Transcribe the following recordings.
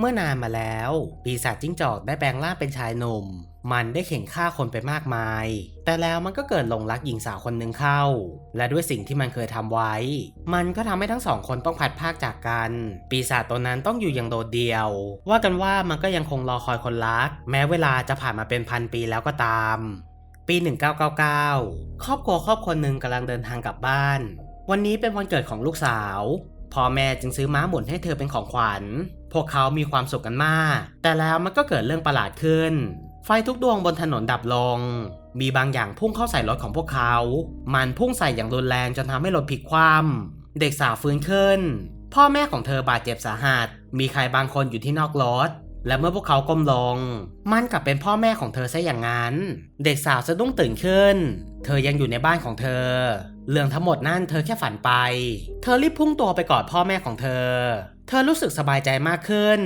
เมื่อนานมาแล้ว ปีศาจจิ้งจอกได้แปลงร่างเป็นชายหนุ่ม มันได้เข่งฆ่าคนไปมากมาย แต่แล้วมันก็เกิดหลงรักหญิงสาวคนหนึ่งเข้า และด้วยสิ่งที่มันเคยทำไว้ มันก็ทำให้ทั้งสองคนต้องพัดพรากจากกัน ปีศาจตัวนั้นต้องอยู่อย่างโดดเดี่ยว ว่ากันว่ามันก็ยังคงรอคอยคนรัก แม้เวลาจะผ่านมาเป็นพันปีแล้วก็ตาม ปี 1999 ครอบครัวครอบครัวหนึ่งกำลังเดินทางกลับบ้าน วันนี้เป็นวันเกิดของลูกสาว พ่อแม่จึงซื้อม้าหมุนให้เธอเป็นของขวัญ พวกเขามีความสุขกันมาก แต่แล้วมันก็เกิดเรื่องประหลาดขึ้น ไฟทุกดวงบนถนนดับลง มีบางอย่างพุ่งเข้าใส่รถของพวกเขา มันพุ่งใส่อย่างรุนแรงจนทำให้รถพลิกคว่ำเด็กสาวฟื้นขึ้น พ่อแม่ของเธอบาดเจ็บสาหัส มีใครบางคนอยู่ที่นอกรถ และเมื่อพวกเขาก้มลง มันกลับเป็นพ่อแม่ของเธอซะอย่างนั้น เด็กสาวสะดุ้งตื่นขึ้น เธอยังอยู่ในบ้านของเธอ เรื่องทั้งหมดนั่นเธอแค่ฝันไป เธอรีบพุ่งตัวไปกอดพ่อแม่ของเธอ เธอรู้สึกสบายใจมากขึ้น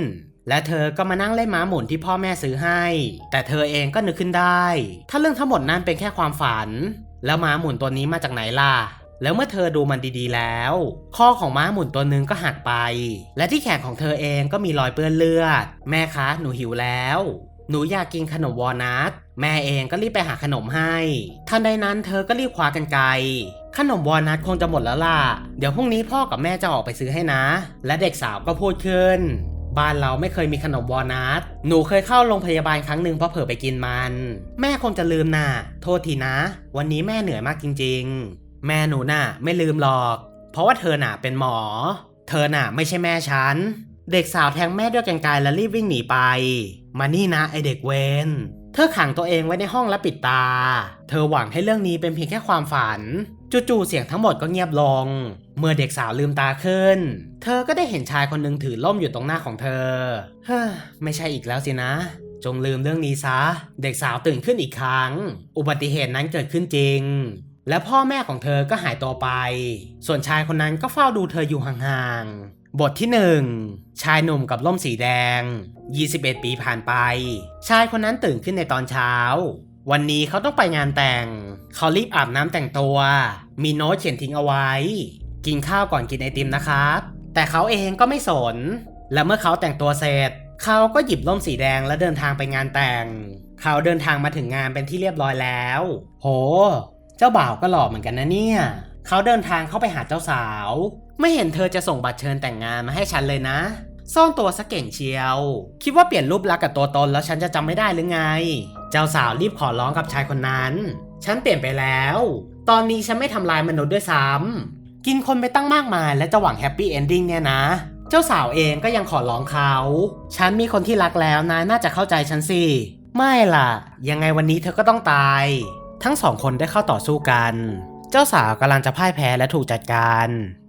และเธอก็มานั่งเล่นม้าหมุนที่พ่อแม่ซื้อให้ แต่เธอเองก็นึกขึ้นได้ ถ้าเรื่องทั้งหมดนั้นเป็นแค่ความฝัน แล้วม้าหมุนตัวนี้มาจากไหนล่ะ แล้วเมื่อเธอดูมันดีๆแล้ว ข้อของม้าหมุนตัวหนึ่งก็หักไป และที่แขนของเธอเองก็มีรอยเปื้อนเลือด แม่คะหนูหิวแล้วหนูอยากกินขนมวอลนัทแม่เองก็รีบไปหาขนมให้ทันใดนั้นเธอก็รีบคว้ากันไกร ขนมวอลนัทคงจะหมดแล้วล่ะ เดี๋ยวพรุ่งนี้พ่อกับแม่จะออกไปซื้อให้นะ และเด็กสาวก็พูดขึ้น บ้านเราไม่เคยมีขนมวอลนัท หนูเคยเข้าโรงพยาบาลครั้งหนึ่งเพราะเผลอไปกินมัน แม่คงจะลืมน่ะ โทษทีนะ วันนี้แม่เหนื่อยมากจริง ๆ แม่หนูน่ะ ไม่ลืมหรอก เพราะว่าเธอน่ะเป็นหมอ เธอน่ะ ไม่ใช่แม่ฉัน เด็กสาวแทงแม่ด้วยกันไกรและรีบวิ่งหนีไป มานี่นะไอเด็กเวน เธอขังตัวเองไว้ในห้องและปิดตา เธอหวังให้เรื่องนี้เป็นเพียงแค่ความฝัน จู่ๆเสียงทั้งหมดก็เงียบลง เมื่อเด็กสาวลืมตาขึ้น เธอก็ได้เห็นชายคนหนึ่งถือล่มอยู่ตรงหน้าของเธอ เฮ้อไม่ใช่อีกแล้วสินะ จงลืมเรื่องนี้ซะ เด็กสาวตื่นขึ้นอีกครั้ง อุบัติเหตุนั้นเกิดขึ้นจริง และพ่อแม่ของเธอก็หายตัวไป ส่วนชายคนนั้นก็เฝ้าดูเธออยู่ห่างๆ บทที่ 1 ชายหนุ่มกับล่มสีแดง 21 ปีผ่านไป ชายคนนั้นตื่นขึ้นในตอนเช้า วันนี้เขาต้องไปงานแต่ง เขารีบอาบน้ำแต่งตัว มีโน้ตเขียนทิ้งเอาไว้ กินข้าวก่อนกินไอติมนะครับ แต่เขาเองก็ไม่สน และเมื่อเขาแต่งตัวเสร็จ เขาก็หยิบร่มสีแดงและเดินทางไปงานแต่ง เขาเดินทางมาถึงงานเป็นที่เรียบร้อยแล้ว โห เจ้าบ่าวก็หล่อเหมือนกันนะเนี่ย เขาเดินทางเข้าไปหาเจ้าสาว ไม่เห็นเธอจะส่งบัตรเชิญแต่งงานมาให้ฉันเลยนะ ซ่อนตัวสะเก่งเชียว คิดว่าเปลี่ยนรูปลักษณ์กับตัวตนแล้วฉันจะจำไม่ได้หรือไง เจ้าสาวรีบขอร้องกับชายคนนั้น ฉันเปลี่ยนไปแล้ว ตอนนี้ฉันไม่ทำลายมนุษย์ด้วยซ้ำกินคนไปตั้งมากมายและจะหวังแฮปปี้เอนดิ้งเนี่ยนะเจ้าสาวเองก็ยังขอร้องเขา ฉันมีคนที่รักแล้วนายน่าจะเข้าใจฉันสิ ไม่ล่ะ ยังไงวันนี้เธอก็ต้องตาย ทั้งสองคนได้เข้าต่อสู้กัน เจ้าสาวกำลังจะพ่ายแพ้และถูกจัดการ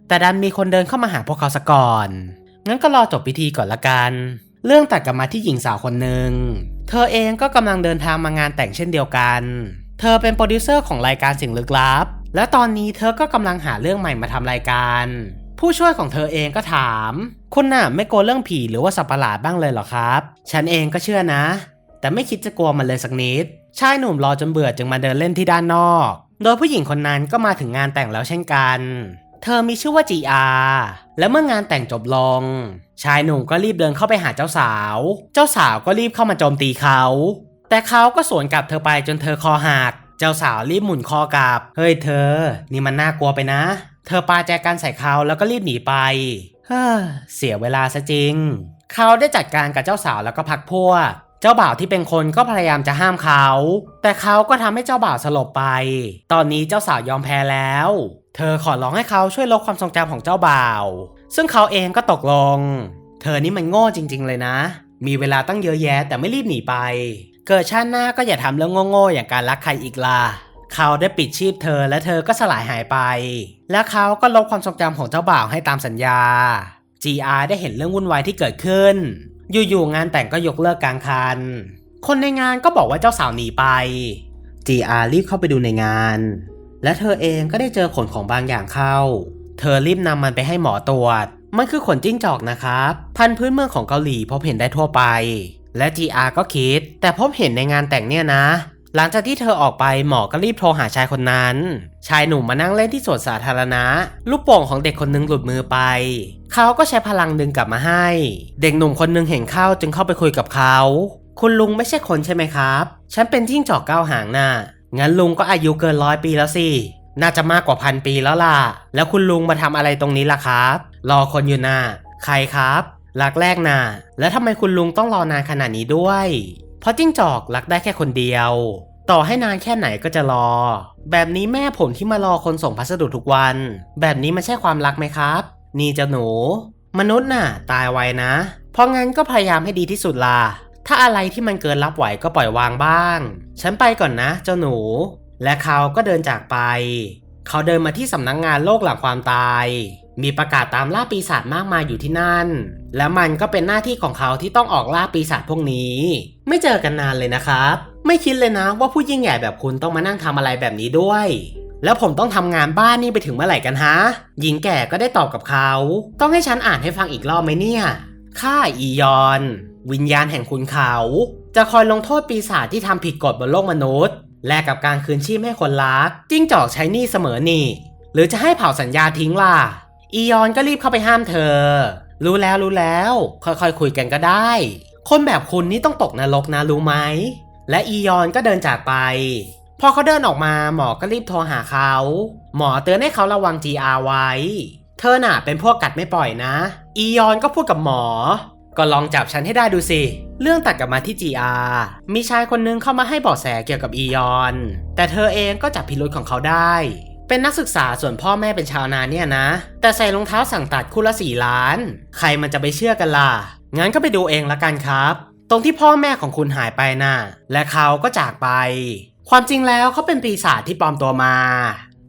แต่ดันมีคนเดินเข้ามาหาพวกเขาซะก่อน งั้นก็รอจบพิธีก่อนละกัน เรื่องตัดกลับมาที่หญิงสาวคนหนึ่ง เธอเองก็กำลังเดินทางมางานแต่งเช่นเดียวกัน เธอเป็นโปรดิวเซอร์ของรายการสิ่งลึกลับ และตอนนี้เธอก็กำลังหาเรื่องใหม่มาทำรายการ ผู้ช่วยของเธอเองก็ถาม คุณน่ะไม่กลัวเรื่องผีหรือว่าสัตว์ประหลาดบ้างเลยเหรอครับ ฉันเองก็เชื่อนะ แต่ไม่คิดจะกลัวมันเลยสักนิดชายหนุ่มรอจนเบื่อจึงมาเดินเล่นที่ด้านนอก โดยผู้หญิงคนนั้นก็มาถึงงานแต่งแล้วเช่นกัน เธอมีชื่อว่าจีอาและเมื่องานแต่งจบลง ชายหนุ่มก็รีบเดินเข้าไปหาเจ้าสาว เจ้าสาวก็รีบเข้ามาโจมตีเขา แต่เขาก็สวนกลับเธอไปจนเธอคอหัก เจ้าสาวรีบหมุนคอกลับ เฮ้ยเธอ นี่มันน่ากลัวไปนะ เธอปาแจกันใส่เขาแล้วก็รีบหนีไป เฮ้อเสียเวลาซะจริง เขาได้จัดการกับเจ้าสาวแล้วก็พักพวก เจ้าบ่าวที่เป็นคนก็พยายามจะห้ามเขา แต่เขาก็ทำให้เจ้าบ่าวสลบไป ตอนนี้เจ้าสาวยอมแพ้แล้ว เธอขอร้องให้เขาช่วยลบความทรงจำของเจ้าบ่าว ซึ่งเขาเองก็ตกลง เธอนี่มันโง่จริง ๆ เลยนะ มีเวลาตั้งเยอะแยะแต่ไม่รีบหนีไป เกิดชาติหน้าก็อย่าทำเรื่องโง่ๆอย่างการรักใครอีกล่ะเขาได้ปิดชีพเธอและเธอก็สลายหายไป และเขาก็ลบความทรงจำของเจ้าบ่าวให้ตามสัญญา GR ได้เห็นเรื่องวุ่นวายที่เกิดขึ้น อยู่ๆงานแต่งก็ยกเลิกกลางคัน คนในงานก็บอกว่าเจ้าสาวหนีไปจีอารีบเข้าไปดูในงาน และเธอเองก็ได้เจอขนของบางอย่างเข้า เธอรีบนำมันไปให้หมอตรวจ มันคือขนจิ้งจอกนะครับ พันธุ์พื้นเมืองของเกาหลีพบเห็นได้ทั่วไป และจีอาก็คิด แต่พบเห็นในงานแต่งเนี่ยนะ หลังจากที่เธอออกไปหมอก็รีบโทรหาชายคนนั้น ชายหนุ่มมานั่งเล่นที่สวนสาธารณะ ลูกโป่งของเด็กคนหนึงหลุดมือไป เขาก็ใช้พลังดึงกลับมาให้ เด็กหนุ่มคนหนึงเห็นเข้าจึงเข้าไปคุยกับเขา คุณลุงไม่ใช่คนใช่ไหมครับ ฉันเป็นจิ้งจอกเก้าหางน่ะงั้นลุงก็อายุเกินร้อยปีแล้วสิ น่าจะมากกว่าพันปีแล้วล่ะ แล้วคุณลุงมาทำอะไรตรงนี้ล่ะครับ รอคนอยู่น่ะใครครับรักแรกน่ะแล้วทำไมคุณลุงต้องรอนานขนาดนี้ด้วย เพราะจิ้งจอกรักได้แค่คนเดียว ต่อให้นานแค่ไหนก็จะรอ แบบนี้แม่ผมที่มารอคนส่งพัสดุทุกวัน แบบนี้มันใช่ความรักไหมครับ นี่เจ้าหนู มนุษย์น่ะ ตายไวนะ เพราะงั้นก็พยายามให้ดีที่สุดล่ะถ้าอะไรที่มันเกินรับไหวก็ปล่อยวางบ้าง ฉันไปก่อนนะ เจ้าหนู และเขาก็เดินจากไป เขาเดินมาที่สำนักงงานโลกหลังความตาย มีประกาศตามล่าปีศาจมากมายอยู่ที่นั่น และมันก็เป็นหน้าที่ของเขาที่ต้องออกล่าปีศาจพวกนี้ ไม่เจอกันนานเลยนะครับ ไม่คิดเลยนะว่าผู้ยิ่งใหญ่แบบคุณต้องมานั่งทำอะไรแบบนี้ด้วย แล้วผมต้องทำงานบ้านนี่ไปถึงเมื่อไหร่กันฮะ หญิงแก่ก็ได้ตอบกับเขา ต้องให้ฉันอ่านให้ฟังอีกรอบไหมเนี่ย ข้าอียอน วิญญาณแห่งคุณเขา จะคอยลงโทษปีศาจที่ทำผิดกฎบนโลกมนุษย์ แลกกับการคืนชีพให้คนรัก จิ้งจอกใช้นี่เสมอนี่ หรือจะให้เผาสัญญาทิ้งล่ะ อียอนก็รีบเข้าไปห้ามเธอ รู้แล้วรู้แล้ว ค่อยๆคุยกันก็ได้ คนแบบคุณนี่ต้องตกนรกนะรู้ไหม และอียอนก็เดินจากไป พอเขาเดินออกมาหมอก็รีบโทรหาเขา หมอเตือนให้เขาระวัง GR ไว้ เธอน่ะเป็นพวกกัดไม่ปล่อยนะ อียอนก็พูดกับหมอ ก็ลองจับฉันให้ได้ดูสิ เรื่องตัดกลับมาที่ GR มีชายคนนึงเข้ามาให้เบาะแสเกี่ยวกับอียอน แต่เธอเองก็จับพิรุธของเขาได้ เป็นนักศึกษาส่วนพ่อแม่เป็นชาวนาเนี่ยนะ แต่ใส่รองเท้าสั่งตัดคู่ละสี่ล้าน ใครมันจะไปเชื่อกันล่ะ งั้นก็ไปดูเองละกันครับ ตรงที่พ่อแม่ของคุณหายไปน่ะ และเขาก็จากไป ความจริงแล้วเขาเป็นปีศาจที่ปลอมตัวมา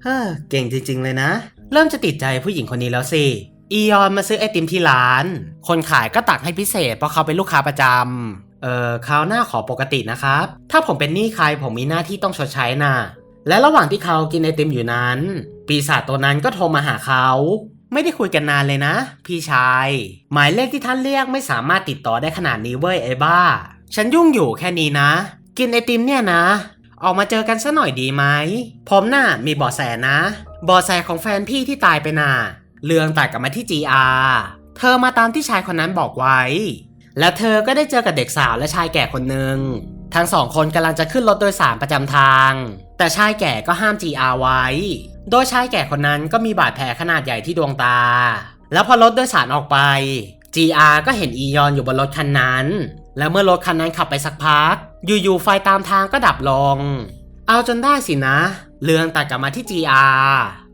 เฮ้อเก่งจริง ๆ เลยนะ เริ่มจะติดใจผู้หญิงคนนี้แล้วสิอียอนมาซื้อไอติมที่ร้าน คนขายก็ตักให้พิเศษเพราะเขาเป็นลูกค้าประจำเออคราวหน้าขอปกตินะครับ ถ้าผมเป็นหนี้ใครผมมีหน้าที่ต้องชดใช้น่ะ และระหว่างที่เขากินไอติมอยู่นั้น ปีศาจตัวนั้นก็โทรมาหาเขา ไม่ได้คุยกันนานเลยนะ พี่ชาย หมายเลขที่ท่านเรียกไม่สามารถติดต่อได้ขนาดนี้เว้ยไอ้บ้า ฉันยุ่งอยู่แค่นี้นะ กินไอติมเนี่ยนะ ออกมาเจอกันซะหน่อยดีไหมผมน่ะมีบาะแสนะบาะแสของแฟนพี่ที่ตายไปน่ะเรื่องตัดกลับมาที่ GR เธอมาตามที่ชายคนนั้นบอกไว้ แล้วเธอก็ได้เจอกับเด็กสาวและชายแก่คนหนึ่ง ทั้งสองคนกำลังจะขึ้นรถโดยสารประจำทาง แต่ชายแก่ก็ห้าม GR ไว้ โดยชายแก่คนนั้นก็มีบาดแผลขนาดใหญ่ที่ดวงตา แล้วพอรถโดยสารออกไป GR ก็เห็นอียอนอยู่บนรถคันนั้น แล้วเมื่อรถคันนั้นขับไปสักพัก อยู่ๆไฟตามทางก็ดับลง เอาจนได้สินะ เรื่องตัดกลับมาที่ GR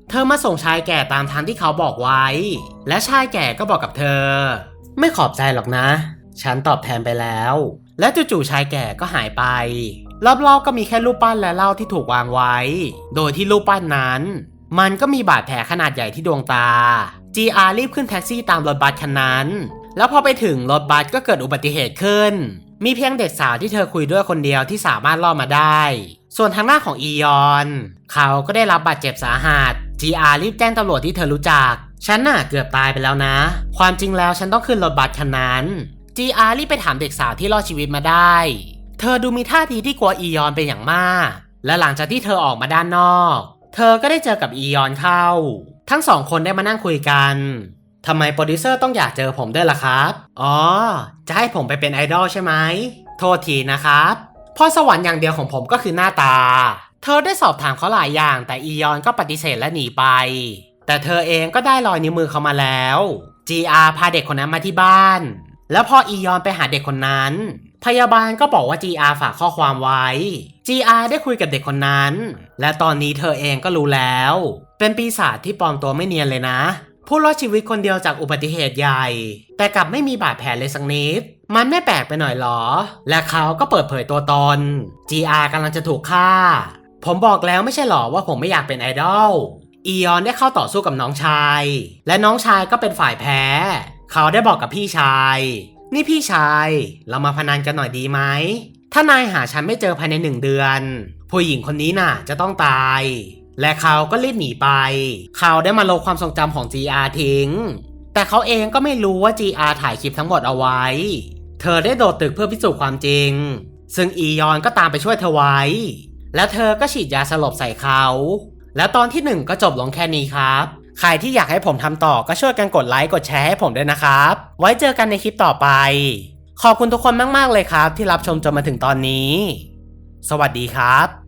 เธอมาส่งชายแก่ตามทางที่เขาบอกไว้ และชายแก่ก็บอกกับเธอ ไม่ขอบใจหรอกนะ ฉันตอบแทนไปแล้ว และจู่ๆชายแก่ก็หายไป รอบๆก็มีแค่รูปปั้นและเหล้าที่ถูกวางไว้ โดยที่รูปปั้นนั้น มันก็มีบาดแผลขนาดใหญ่ที่ดวงตา GR รีบขึ้นแท็กซี่ตามรถบัสคันนั้น แล้วพอไปถึงรถบัสก็เกิดอุบัติเหตุขึ้น มีเพียงเด็กสาวที่เธอคุยด้วยคนเดียวที่สามารถรอดมาได้ ส่วนทางหน้าของอียอน เขาก็ได้รับบาดเจ็บสาหัส GR รีบแจ้งตำรวจที่เธอรู้จัก ฉันน่ะเกือบตายไปแล้วนะ ความจริงแล้วฉันต้องขึ้นรถบัสคันนั้น GR รีบไปถามเด็กสาวที่รอดชีวิตมาได้ เธอดูมีท่าทีที่กลัวอียอนเป็นอย่างมาก และหลังจากที่เธอออกมาด้านนอก เธอก็ได้เจอกับอียอนเข้า ทั้งสองคนได้มานั่งคุยกันทำไมโปรดิวเซอร์ต้องอยากเจอผมด้วยล่ะครับ อ๋อ จะให้ผมไปเป็นไอดอลใช่ไหม โทษทีนะครับเพราะสวรรค์อย่างเดียวของผมก็คือหน้าตา เธอได้สอบถามเขาหลายอย่าง แต่อียอนก็ปฏิเสธและหนีไป แต่เธอเองก็ได้รอยนิ้วมือเขามาแล้ว GR พาเด็กคนนั้นมาที่บ้าน แล้วพออียอนไปหาเด็กคนนั้น พยาบาลก็บอกว่า GR ฝากข้อความไว้ GR ได้คุยกับเด็กคนนั้น และตอนนี้เธอเองก็รู้แล้ว เป็นปีศาจที่ปลอมตัวไม่เนียนเลยนะผู้รอดชีวิตคนเดียวจากอุบัติเหตุใหญ่ แต่กลับไม่มีบาดแผลเลยสักนิด มันไม่แปลกไปหน่อยหรอ และเขาก็เปิดเผยตัวตน GR กำลังจะถูกฆ่า ผมบอกแล้วไม่ใช่หรอว่าผมไม่อยากเป็นไอดอลอียอนได้เข้าต่อสู้กับน้องชาย และน้องชายก็เป็นฝ่ายแพ้ เขาได้บอกกับพี่ชาย นี่พี่ชาย เรามาพนันกันหน่อยดีไหม ถ้านายหาฉันไม่เจอภายในหนึ่งเดือน ผู้หญิงคนนี้น่ะ จะต้องตาย และเขาก็รีบหนีไป เขาได้มาลบความทรงจำของ GR ทิ้ง แต่เขาเองก็ไม่รู้ว่า GR ถ่ายคลิปทั้งหมดเอาไว้ เธอได้โดดตึกเพื่อพิสูจน์ความจริง ซึ่งอียอนก็ตามไปช่วยเธอไว้ แล้วเธอก็ฉีดยาสลบใส่เขา แล้วตอนที่หนึ่งก็จบลงแค่นี้ครับ ใครที่อยากให้ผมทำต่อก็ช่วยกันกดไลค์กดแชร์ให้ผมด้วยนะครับ ไว้เจอกันในคลิปต่อไป ขอบคุณทุกคนมากๆเลยครับ ที่รับชมจนมาถึงตอนนี้ สวัสดีครับ